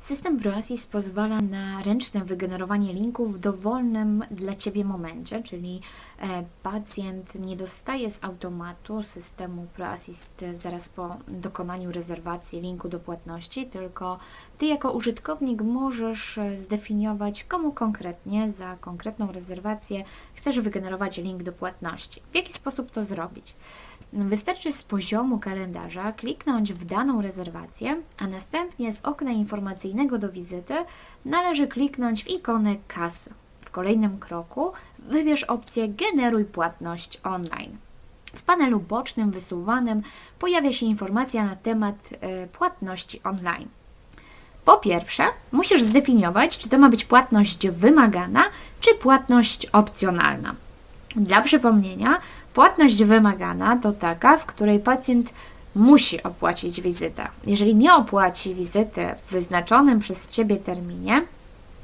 System ProAssist pozwala na ręczne wygenerowanie linków w dowolnym dla Ciebie momencie, czyli e, pacjent nie dostaje z automatu systemu ProAssist zaraz po dokonaniu rezerwacji linku do płatności, tylko Ty jako użytkownik możesz e, zdefiniować, komu konkretnie za konkretną rezerwację chcesz wygenerować link do płatności. W jaki sposób to zrobić? Wystarczy z poziomu kalendarza kliknąć w daną rezerwację, a następnie z okna informacyjnego do wizyty należy kliknąć w ikonę kasy. W kolejnym kroku wybierz opcję Generuj płatność online. W panelu bocznym wysuwanym pojawia się informacja na temat e, płatności online. Po pierwsze, musisz zdefiniować, czy to ma być płatność wymagana, czy płatność opcjonalna. Dla przypomnienia, płatność wymagana to taka, w której pacjent musi opłacić wizytę. Jeżeli nie opłaci wizyty w wyznaczonym przez Ciebie terminie,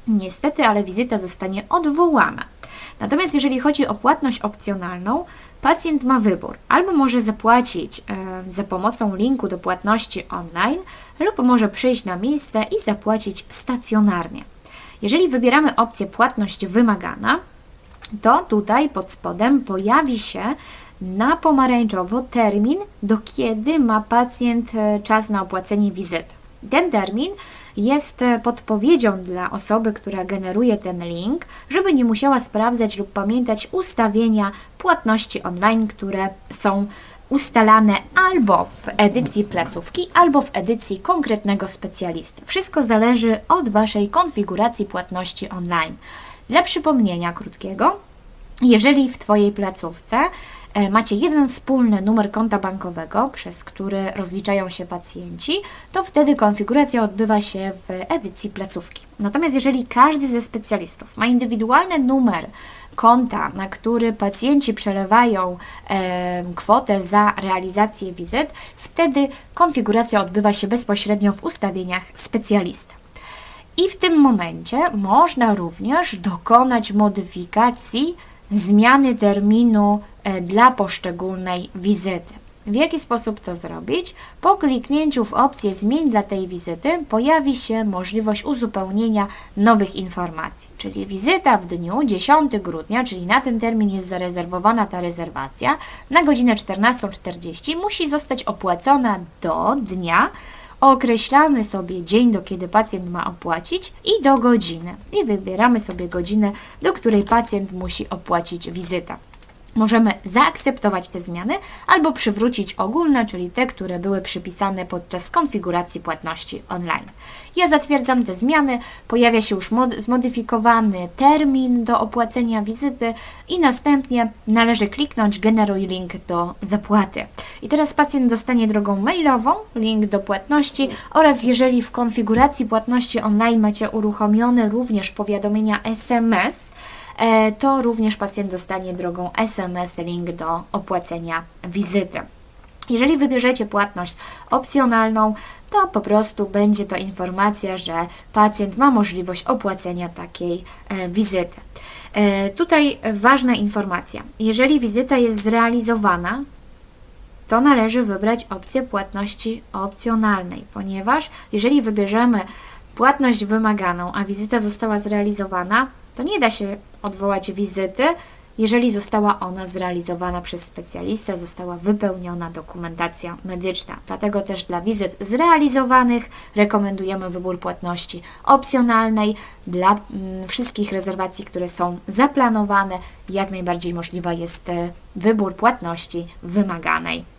niestety, ale wizyta zostanie odwołana. Natomiast jeżeli chodzi o płatność opcjonalną, pacjent ma wybór. Albo może zapłacić e, za pomocą linku do płatności online, lub może przyjść na miejsce i zapłacić stacjonarnie. Jeżeli wybieramy opcję płatność wymagana, to tutaj pod spodem pojawi się na pomarańczowo termin, do kiedy ma pacjent e, czas na opłacenie wizyty. Ten termin jest e, podpowiedzią dla osoby, która generuje ten link, żeby nie musiała sprawdzać lub pamiętać ustawienia płatności online, które są ustalane albo w edycji placówki, albo w edycji konkretnego specjalisty. Wszystko zależy od Waszej konfiguracji płatności online. Dla przypomnienia krótkiego, jeżeli w Twojej placówce macie jeden wspólny numer konta bankowego, przez który rozliczają się pacjenci, to wtedy konfiguracja odbywa się w edycji placówki. Natomiast jeżeli każdy ze specjalistów ma indywidualny numer konta, na który pacjenci przelewają e, kwotę za realizację wizyt, wtedy konfiguracja odbywa się bezpośrednio w ustawieniach specjalisty. I w tym momencie można również dokonać modyfikacji zmiany terminu e, dla poszczególnej wizyty. W jaki sposób to zrobić? Po kliknięciu w opcję Zmień dla tej wizyty pojawi się możliwość uzupełnienia nowych informacji, czyli wizyta w dniu 10 grudnia, czyli na ten termin jest zarezerwowana ta rezerwacja, na godzinę 14.40 musi zostać opłacona do dnia, określamy sobie dzień, do kiedy pacjent ma opłacić i do godziny. I wybieramy sobie godzinę, do której pacjent musi opłacić wizytę. Możemy zaakceptować te zmiany albo przywrócić ogólne, czyli te, które były przypisane podczas konfiguracji płatności online. Ja zatwierdzam te zmiany, pojawia się już mod zmodyfikowany termin do opłacenia wizyty i następnie należy kliknąć generuj link do zapłaty. I teraz pacjent dostanie drogą mailową link do płatności oraz jeżeli w konfiguracji płatności online macie uruchomione również powiadomienia SMS, to również pacjent dostanie drogą SMS link do opłacenia wizyty. Jeżeli wybierzecie płatność opcjonalną, to po prostu będzie to informacja, że pacjent ma możliwość opłacenia takiej e, wizyty. E, tutaj ważna informacja. Jeżeli wizyta jest zrealizowana, to należy wybrać opcję płatności opcjonalnej, ponieważ jeżeli wybierzemy płatność wymaganą, a wizyta została zrealizowana, to nie da się odwołać wizyty, jeżeli została ona zrealizowana przez specjalistę, została wypełniona dokumentacja medyczna. Dlatego też dla wizyt zrealizowanych rekomendujemy wybór płatności opcjonalnej. Dla mm, wszystkich rezerwacji, które są zaplanowane, jak najbardziej możliwa jest e, wybór płatności wymaganej.